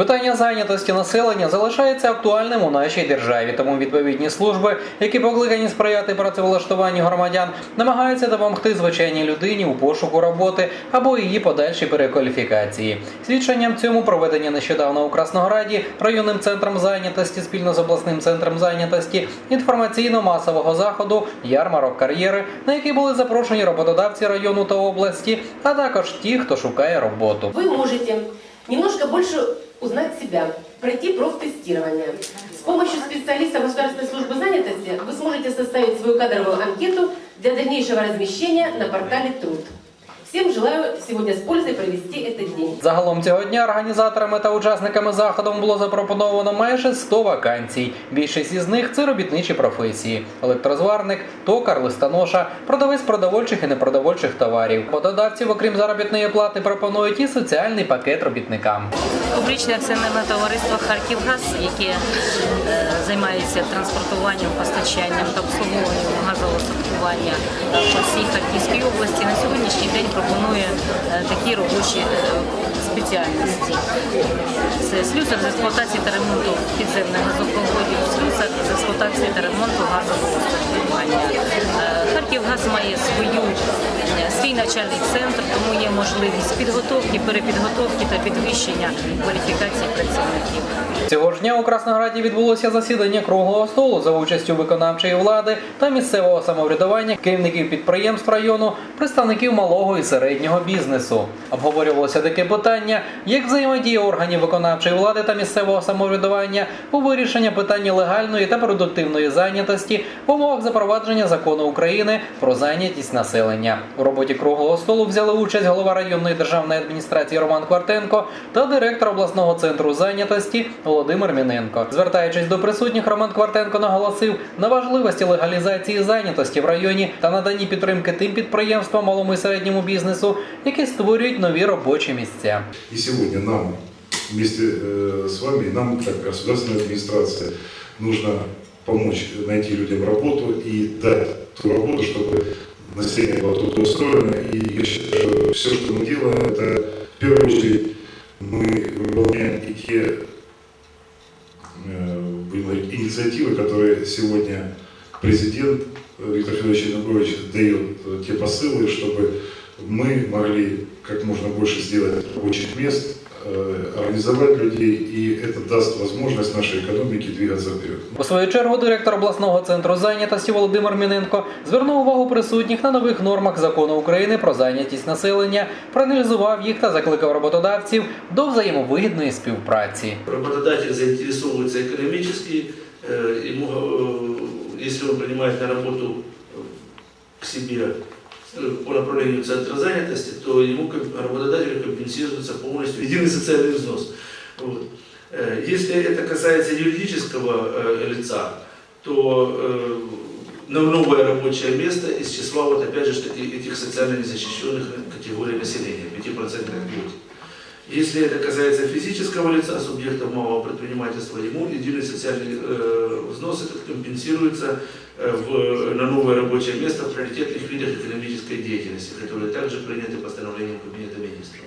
Питання зайнятості населення залишається актуальним у нашій державі, тому відповідні служби, які покликані сприяти працевлаштуванню громадян, намагаються допомогти звичайній людині у пошуку роботи або її подальшій перекваліфікації. Свідченням цьому проведення нещодавно у Краснограді районним центром зайнятості спільно з обласним центром зайнятості інформаційно-масового заходу ярмарок кар'єри, на який були запрошені роботодавці району та області, а також ті, хто шукає роботу. Вы можете немножко больше узнать себя, пройти профтестирование. С помощью специалиста Государственной службы занятости вы сможете составить свою кадровую анкету для дальнейшего размещения на портале «Труд». Всем желаю сегодня с пользой провести этот день. Загалом цього дня організаторами та учасниками заходу було запропоновано майже 100 вакансій. Більшість із них це робітничі професії: електрозварник, токар, листоноша, продавець продовольчих і непродовольчих товарів. Пододавців, окрім заробітної плати, пропонують і соціальний пакет робітникам. Публічне акціонерне товариство Харківгаз, яке е, займається транспортуванням, постачанням та обслуговуванням газового сортування е, по всій Харківській області, на сьогоднішній день пропонує е, такі робочі е, спеціальності. Це слюсар з експлуатації та ремонту підземних газопроводів, слюсар з експлуатації та ремонту газового сортування. Е, Харківгаз має свою свій навчальний центр, тому є можливість підготовки, перепідготовки та підвищення кваліфікації працівників. Цього ж дня у Краснограді відбулося засідання круглого столу за участю виконавчої влади та місцевого самоврядування, керівників підприємств району, представників малого і середнього бізнесу. Обговорювалося таке питання, як взаємодія органів виконавчої влади та місцевого самоврядування у вирішенні питання легальної та продуктивної зайнятості в умовах запровадження закону України про зайнятість населення. У роботі круглого столу взяли участь голова районної державної адміністрації Роман Квартенко та директор обласного центру зайнятості Володимир Міненко. Звертаючись до присутніх, Роман Квартенко наголосив на важливості легалізації зайнятості в районі та наданні підтримки тим підприємствам, малому і середньому бізнесу, які створюють нові робочі місця. И сегодня нам вместе э, с вами, нам как государственная администрация, нужно помочь найти людям работу и дать ту работу, чтобы население было трудоустроено. И я считаю, что все, что мы делаем, это в первую очередь мы выполняем и те э, будем говорить, инициативы, которые сегодня президент Виктор Федорович Янукович дает э, те посылы, чтобы мы могли как можно больше сделать рабочих мест, организовать людей, и это даст возможность нашей экономике двигаться вперед. У свою чергу директор обласного центру зайнятості Володимир Міненко звернув увагу присутніх на нових нормах закону України про зайнятість населення, проаналізував їх та закликав роботодавців до взаємовигідної співпраці. работодатель заинтересовывается экономически, э, ему, э, если он принимает на работу э, к себе э, по направлению центра занятости, то ему как работодателю компенсируется полностью единый социальный взнос. Вот. Э, Если это касается юридического э, лица, то э, на новое рабочее место из числа вот опять же таки этих социально незащищенных категорий населения, 5% квоте. Если это касается физического лица, субъектов малого предпринимательства, ему единый социальный э, взнос этот компенсируется э, в, на новое рабочее место в приоритетных видах экономической деятельности, которые также приняты постановлением Кабинета министров.